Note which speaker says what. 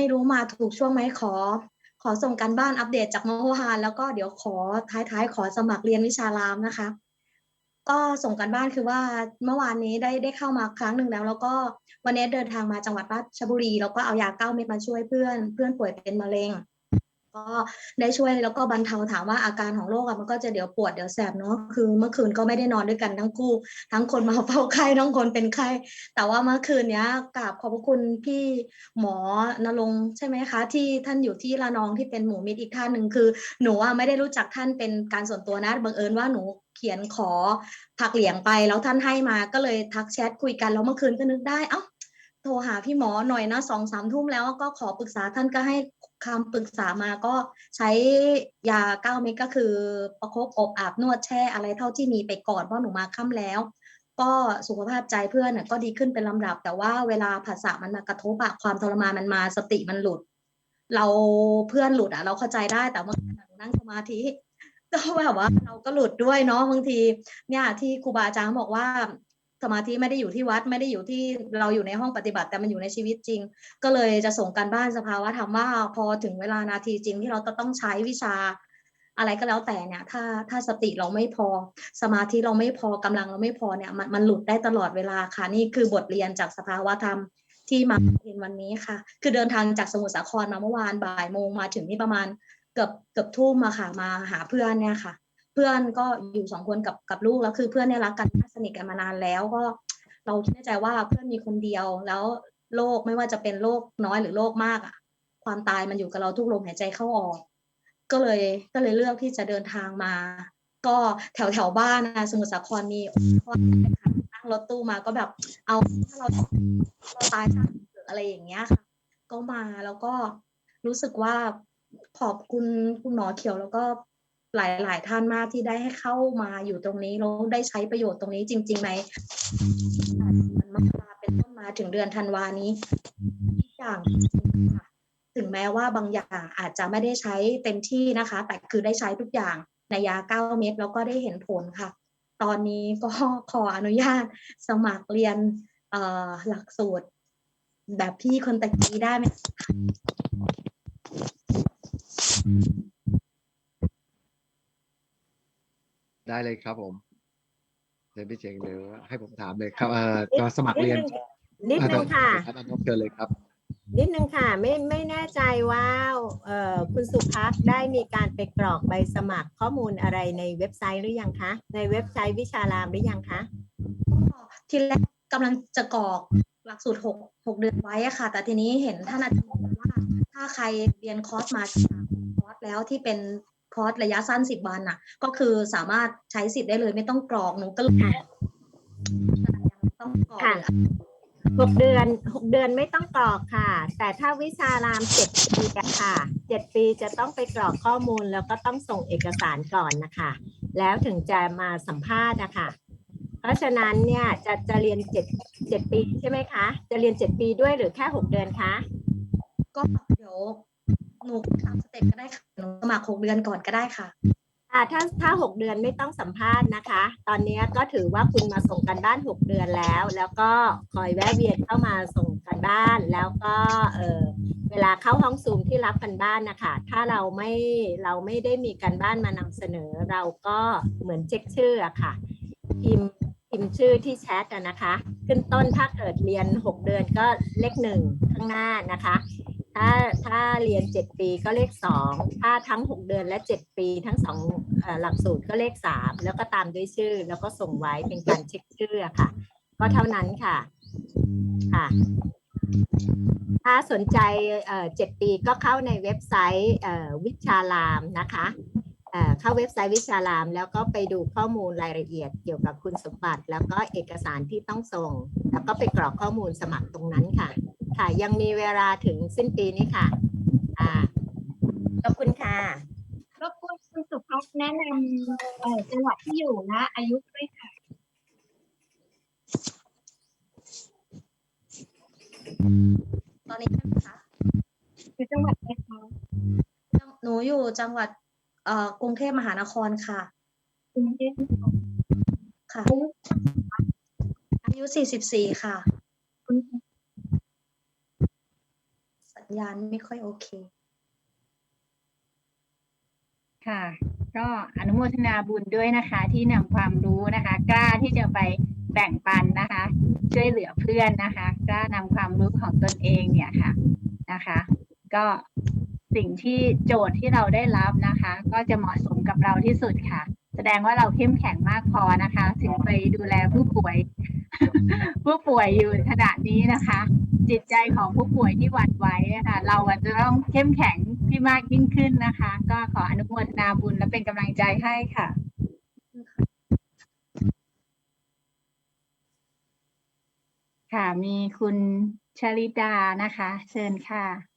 Speaker 1: ไม่รู้มาถูกช่วงไหมขอ ขอส่งการบ้านอัปเดตจากเมื่อวานแล้วก็เดี๋ยวขอท้ายๆ ขอสมัครเรียนวิชารามนะคะ ก็ส่งการบ้านคือว่าเมื่อวานนี้ได้ได้เข้ามาครั้งหนึ่งแล้ว แล้วก็วันนี้เดินทางมาจังหวัดราชบุรี แล้วก็เอายาเก้าเม็ดมาช่วยเพื่อน เพื่อนป่วยเป็นมะเร็ง ก็ได้ช่วยแล้วก็บรรเทาถามว่าอาการของโรคอะมันก็จะเดี๋ยวปวดเดี๋ยวแสบเนาะคือเมื่อคืนก็ไม่ได้นอนด้วยกันทั้งคู่ ทั้งคนมาเฝ้าไข้ทั้งคนเป็นไข้ แต่ว่าเมื่อคืนเนี้ยกราบขอบพระคุณพี่หมอนรงค์ใช่ไหมคะ ที่ท่านอยู่ที่ระนองที่เป็นหมูมิตรอีกท่านหนึ่งคือ หนูอะไม่ได้รู้จักท่านเป็นการส่วนตัวนะบังเอิญว่าหนูเขียนขอผักเหลียงไปแล้วท่านให้มาก็เลยทักแชทคุยกันแล้วเมื่อคืนก็นึกได้เอ้า โทรหาพี่หมอหน่อยนะสองสามทุ่มแล้วก็ขอปรึกษาท่านก็ให้คำปรึกษามาก็ใช้ยาเก้าเม็ดก็คือ ประคบอบอาบนวดแช่อะไรเท่าที่มีไปก่อนเพราะหนูมาค่ำแล้ว ก็สุขภาพใจเพื่อนก็ดีขึ้นเป็นลำดับ แต่ว่าเวลาภาษามันมากระทบอะความทรมานมันมาสติมันหลุด เราเพื่อนหลุดอะเราเข้าใจได้แต่เมื่อกี้หนูนั่งสมาธิก็แบบว่าเราก็หลุดด้วยเนาะบางที เนี่ยที่ครูบาอาจารย์บอกว่า สมาธิไม่ได้อยู่ที่วัดไม่ได้อยู่ที่เราอยู่ในห้องปฏิบัติแต่มันอยู่ในชีวิตจริง ก็เลยจะส่งการบ้านสภาวะธรรมว่าพอถึงเวลานาทีจริงที่เราจะต้องใช้วิชา อะไรก็แล้วแต่เนี่ยถ้าถ้าสติเราไม่พอ สมาธิเราไม่พอกำลังเราไม่พอเนี่ยมันมันหลุดได้ตลอดเวลาค่ะนี่คือบทเรียนจากสภาวะธรรมที่มาเรียนวันนี้ค่ะ คือเดินทางจากสมุทรสาครมาเมื่อวานบ่ายโมงมาถึงนี่ประมาณเกือบเกือบทุ่มมาค่ะมาหาเพื่อนเนี่ยค่ะ เพื่อนก็อยู่สองคนกับกับลูกแล้วคือเพื่อนเนี่ยรักกันสนิทกันมานานแล้วก็ เราคิดในใจว่าเพื่อนมีคนเดียวแล้วโรคไม่ว่าจะเป็นโรคน้อยหรือโรคมากอะความตายมันอยู่กับเราทุกลมหายใจเข้าออก ก็เลยก็เลยเลือกที่จะเดินทางมา ก็แถวแถวบ้านนะสมุทรสาครมีนั่งรถตู้มาก็แบบ เอาถ้าเราเราตายซะหรืออะไรอย่างเงี้ยค่ะ ก็มาแล้วก็รู้สึกว่าขอบคุณคุณหมอเขียวแล้วก็ หลายหลายท่านมากที่ได้ให้เข้ามาอยู่ตรงนี้แล้วได้ใช้ประโยชน์ตรงนี้จริง ๆ ในมกราเป็นต้นมาถึงเดือนธันวานี้ทุกอย่างค่ะถึงแม้ว่าบางอย่างอาจจะไม่ได้ใช้เต็มที่นะคะ แต่คือได้ใช้ทุกอย่างในยาเก้าเม็ดแล้วก็ได้เห็นผลค่ะ ตอนนี้ก็ขออนุญาตสมัครเรียนเอ่อหลักสูตรแบบพี่คนตะกี้ได้ไหม
Speaker 2: ได้เลยครับผมเดี๋ยวพี่เจงเดี๋ยวให้ผมถามเลยครับเอ่อจะสมัครเรียน
Speaker 3: นิดนึงค่ะ
Speaker 2: ครับอันนบเชิญเลยครับ
Speaker 3: นิดนึงค่ะ ไม่ไม่แน่ใจว่าเอ่อคุณสุภักได้มีการไปกรอกใบสมัครข้อมูลอะไรในเว็บไซต์หรือยังคะในเว็บไซต์วิชารามหรือยังคะ
Speaker 1: ทีแรกกำลังจะกรอกหลักสูตรหกหกเดือนไว้อะค่ะ แต่ทีนี้เห็นท่านอาจารย์บอกว่า ถ้าใครเรียนคอร์สมาคอร์สแล้วที่เป็น คอร์สระยะสั้นสิบวันน่ะ ก็คือสามารถใช้สิทธิ์ได้เลยไม่ต้องกรอกหนูก็เลย
Speaker 3: ค่ะ
Speaker 1: ยังต้องกรอก
Speaker 3: ค่ะ หกเดือนหกเดือนไม่ต้องกรอกค่ะ แต่ถ้าวิชารามเจ็ดปีอะค่ะเจ็ดปีจะต้องไปกรอกข้อมูลแล้วก็ต้องส่งเอกสารก่อนนะคะ แล้วถึงจะมาสัมภาษณ์นะคะเพราะฉะนั้นเนี่ยจะจะเรียนเจ็ดเจ็ดปีใช่ไหมคะ จะเรียนเจ็ดปีด้วยหรือแค่หกเดือนคะ
Speaker 1: ก็เดี๋ยว หนูตามสเต็ปก็ได้ค่ะหนูสมัครหกเดือนก่อนก็ได้ค่ะ
Speaker 3: อ่าถ้าถ้าหกเดือนไม่ต้องสัมภาษณ์นะคะ ตอนนี้ก็ถือว่าคุณมาส่งกันบ้านหกเดือนแล้ว แล้วก็คอยแวะเวียนเข้ามาส่งกันบ้าน แล้วก็เออเวลาเข้าห้องซูมที่รับกันบ้านนะคะถ้าเราไม่เราไม่ได้มีกันบ้านมานำเสนอ เราก็เหมือนเช็คชื่ออะค่ะพิมพ์พิมพ์ชื่อที่แชทนะคะ ขึ้นต้นถ้าเกิดเรียน 6 เดือนก็เลขหนึ่งข้างหน้านะคะ ถ้าถ้าเรียน7ปีก็เลข2ถ้าทั้ง6เดือนและ7ปีทั้งสองหลักสูตรก็เลข3แล้วก็ตามด้วยชื่อ แล้วก็ส่งไว้เป็นการเช็คชื่อค่ะ ก็เท่านั้นค่ะค่ะ ถ้าสนใจเอ่อ7ปีก็เข้าในเว็บไซต์วิชารามนะคะเอ่อเข้าเว็บไซต์วิชาราม แล้วก็ไปดูข้อมูลรายละเอียดเกี่ยวกับคุณสมบัติ แล้วก็เอกสารที่ต้องส่ง แล้วก็ไปกรอกข้อมูลสมัครตรงนั้นค่ะ ค่ะยังมีเวลาถึงสิ้นปีนี้ค่ะอ่าขอบคุณค่ะ
Speaker 4: รบกวนคุณสุภัสแนะนำเอ่อจังหวัดที่อยู่และอายุด้วยค่ะ
Speaker 1: ตอนนี้ใช่ไหมคะ
Speaker 4: คือจังหวัดอะไรคะ
Speaker 1: หนูอยู่จังหวัดเอ่อกรุงเทพมหานครค่ะ
Speaker 4: กรุงเทพ
Speaker 1: ค่ะ อายุ 44 ค่ะ
Speaker 4: คุณ
Speaker 1: ญาณไม่ค่อยโอเค
Speaker 4: ค่ะ ก็อนุโมทนาบุญด้วยนะคะ ที่นำความรู้นะคะ กล้าที่จะไปแบ่งปันนะคะ ช่วยเหลือเพื่อนนะคะ กล้านำความรู้ของตนเองเนี่ยค่ะนะคะ ก็สิ่งที่โจทย์ที่เราได้รับนะคะ ก็จะเหมาะสมกับเราที่สุดค่ะ แสดงว่าเราเข้มแข็งมากพอนะคะ ถึงไปดูแลผู้ป่วย ผู้ป่วยอยู่ขณะนี้นะคะ จิตใจของผู้ป่วยที่หวั่นไหวนะคะเราอาจจะต้องเข้มแข็งที่มากยิ่งขึ้นนะคะ ก็ขออนุโมทนาบุญและเป็นกำลังใจให้ค่ะค่ะ มีคุณชลิดานะคะ เชิญค่ะ